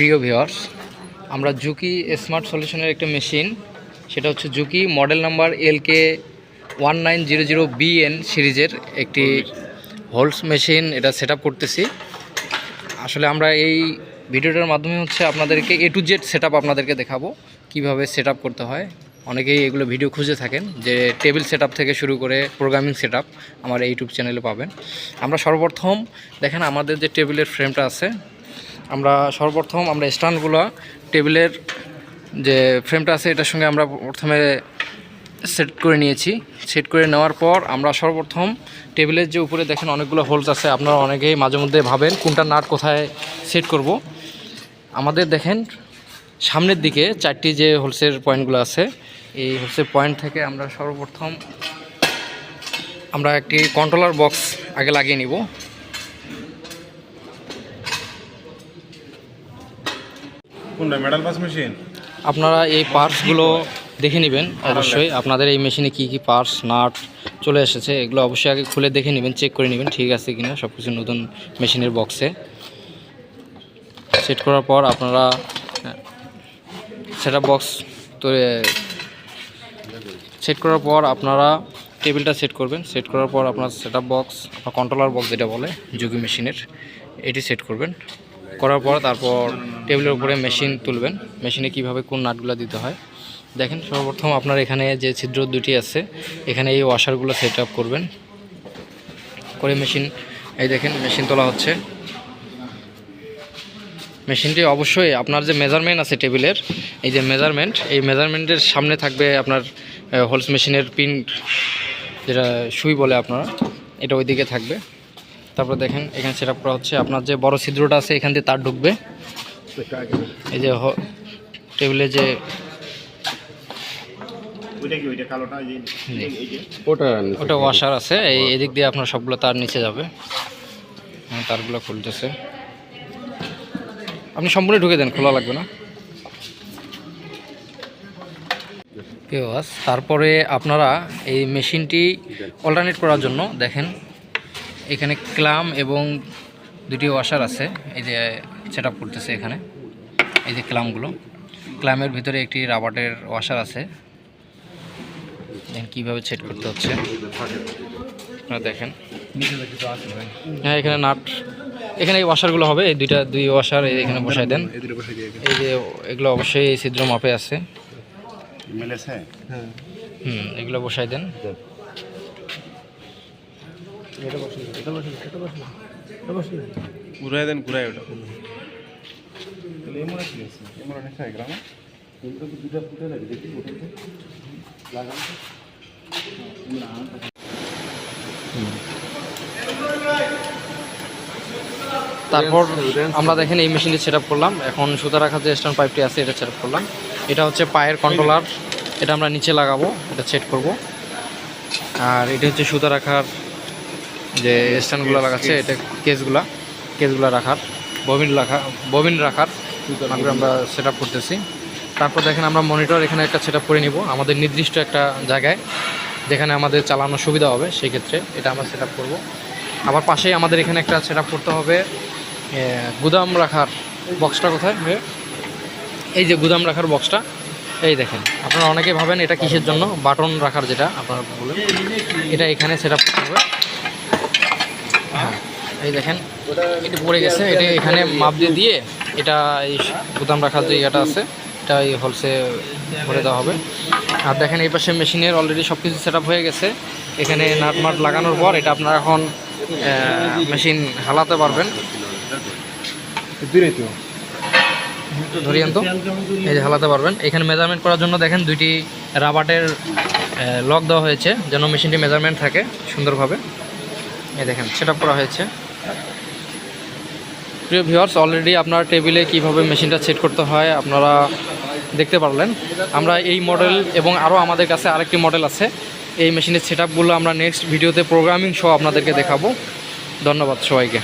প্রিয় ভিওয়ার্স আমরা Juki smart সলিউশনের একটা মেশিন, সেটা হচ্ছে Juki model number L K one nine zero zero BN সিরিজের একটি হোলস মেশিন এটা সেট করতেছি। আসলে আমরা এই ভিডিওটার মাধ্যমে হচ্ছে আপনাদেরকে এ টু জেড সেট আপনাদেরকে দেখাবো, কীভাবে সেট করতে হয়। অনেকেই এগুলো ভিডিও খুঁজে থাকেন যে টেবিল সেট থেকে শুরু করে প্রোগ্রামিং সেট আমার ইউটিউব চ্যানেলে পাবেন। আমরা সর্বপ্রথম দেখেন আমাদের যে টেবিলের ফ্রেমটা আছে আমরা সর্বপ্রথম আমরা স্ট্যান্ডগুলো, টেবিলের যে ফ্রেমটা আছে এটার সঙ্গে আমরা প্রথমে সেট করে নিয়েছি। সেট করে নেওয়ার পর আমরা সর্বপ্রথম টেবিলের যে উপরে দেখেন অনেকগুলো হোলস আছে, আপনারা অনেকেই মাঝে মধ্যে ভাবেন কোনটা নাট কোথায় সেট করব। আমাদের দেখেন সামনের দিকে চারটি যে হোলসের পয়েন্টগুলো আছে, এই হোলসের পয়েন্ট থেকে আমরা সর্বপ্রথম আমরা একটি কন্ট্রোলার বক্স আগে লাগিয়ে নিব। কোনটা মেডাল পাস মেশিন আপনারা এই পার্টসগুলো দেখে নেবেন, অবশ্যই। আপনাদের এই মেশিনে কি কি পার্টস, নাট চলে এসেছে, এগুলো অবশ্যই আগে খুলে দেখে নেবেন, চেক করে নেবেন, ঠিক আছে কিনা সব কিছু নতুন মেশিনের বক্সে। সেট করার পর আপনারা, সেটা বক্স তো সেট করার পর আপনারা টেবিলটা সেট করবেন। সেট করার পর আপনার সেট বক্স বা কন্ট্রোলার বক্স যেটা বলে যোগী মেশিনের, এটি সেট করবেন। করার পর তারপর টেবিলের উপরে মেশিন তুলবেন। মেশিনে কীভাবে কোন নাটগুলো দিতে হয়। দেখেন, সর্বপ্রথম আপনার এখানে যে ছিদ্র দুটি আছে, এখানে এই ওয়াশারগুলো সেট আপ করবেন। করে মেশিন, এই দেখেন, মেশিন তোলা হচ্ছে। মেশিনটি অবশ্যই আপনার যে মেজারমেন্ট আছে টেবিলের, এই যে মেজারমেন্ট এই মেজারমেন্টের সামনে থাকবে আপনার হোলস মেশিনের পিন যেটা সুই বলে আপনারা, এটা ওইদিকে থাকবে। তারপর দেখেন এখানে সেট করা হচ্ছে। আপনার যে বড় ছিদ্রটা আছে এখান দিয়ে তার ঢুকবে। এই যে হ- টেবিলে যে ওইটা কি ওইটা কালোটা এই যে এই- এই যে ওটা ওটা ওয়াশার আছে। এই এদিক দিয়ে আপনার সবগুলো তার নিচে যাবে। হ্যাঁ, তারগুলো খুলতেছে। আপনি সম্পূর্ণ ঢুকে দেন খোলা লাগবে না। তারপরে আপনারা এই মেশিনটি অল্টারনেট করার জন্য দেখেন এখানে ক্লাম এবং দুটি ওয়াশার আছে। এই যে সেট আপ করতেছে এখানে। এই যে ক্লামগুলো। ক্লামের ভিতরে একটি রাবারের ওয়াশার আছে। দেখেন কীভাবে সেট করতে হচ্ছে। আপনারা দেখেন। হ্যাঁ এখানে নাট। এখানে এই ওয়াশারগুলো হবে। এই দুইটা দুই ওয়াশার এখানে বসাই দেন। এই যে এগুলো অবশ্যই এই ছিদ্র মাপে আছে। হুম এগুলো বসাই দেন। ঘুরাই দেন ঘুরাই ওটা। এমন আছে এমন অনেক গ্রামে। তারপর আমরা দেখেন এই মেশিনটি সেট করলাম। এখন সুতা রাখার যে স্ট্যান্ড পাইপটি আছে এটা সেট করলাম। এটা হচ্ছে পায়ের কন্ট্রোলার এটা আমরা নিচে লাগাবো এটা সেট করব। আর এটা হচ্ছে সুতা রাখার যে স্ট্যান্ডগুলো লাগাচ্ছে, এটা কেসগুলা, কেসগুলো রাখার, ববিন রাখা, ববিন রাখার আমরা সেট করতেছি। তারপর দেখেন আমরা মনিটর এখানে একটা সেট করে নিব, আমাদের নির্দিষ্ট একটা জায়গায়, যেখানে আমাদের চালানোর সুবিধা হবে সেই ক্ষেত্রে এটা আমরা সেট করব। আবার পাশেই আমাদের এখানে একটা সেট করতে হবে গুদাম রাখার বক্সটা কোথায়? এই যে গুদাম রাখার বক্সটা এই দেখেন। আপনারা অনেকে ভাবেন এটা কিসের জন্য? বাটন রাখার যেটা, আপনারা বলেন। এটা এখানে সেট করতে হবে। দেখেন এটা পড়ে গেছে এটা এখানে মাপ দিয়ে দিয়ে এটা এই গুদাম রাখার যে ইয়েটা আছে এটা এই হলসে ভরে দেওয়া হবে। আর দেখেন এই পাশে মেশিনের অলরেডি সব কিছু সেট হয়ে গেছে। এখানে নাট মাট লাগানোর পর এটা আপনারা এখন মেশিন হালাতে পারবেন। ধরিয়েন তো। এই যে হালাতে পারবেন। এখানে মেজারমেন্ট করার জন্য দেখেন দুইটি রাবারের লক দেওয়া হয়েছে যেন মেশিনটি মেজারমেন্ট থাকে সুন্দরভাবে। এই দেখেন সেট করা হয়েছে। প্রিয় ভিওয়ার্স অলরেডি আপনার টেবিলে কীভাবে মেশিনটা সেট করতে হয় আপনারা দেখতে পারলেন। আমরা এই মডেল এবং আরও আমাদের কাছে আরেকটি মডেল আছে। এই মেশিনের সেট আমরা নেক্সট ভিডিওতে প্রোগ্রামিং সহ আপনাদেরকে দেখাবো। ধন্যবাদ সবাইকে।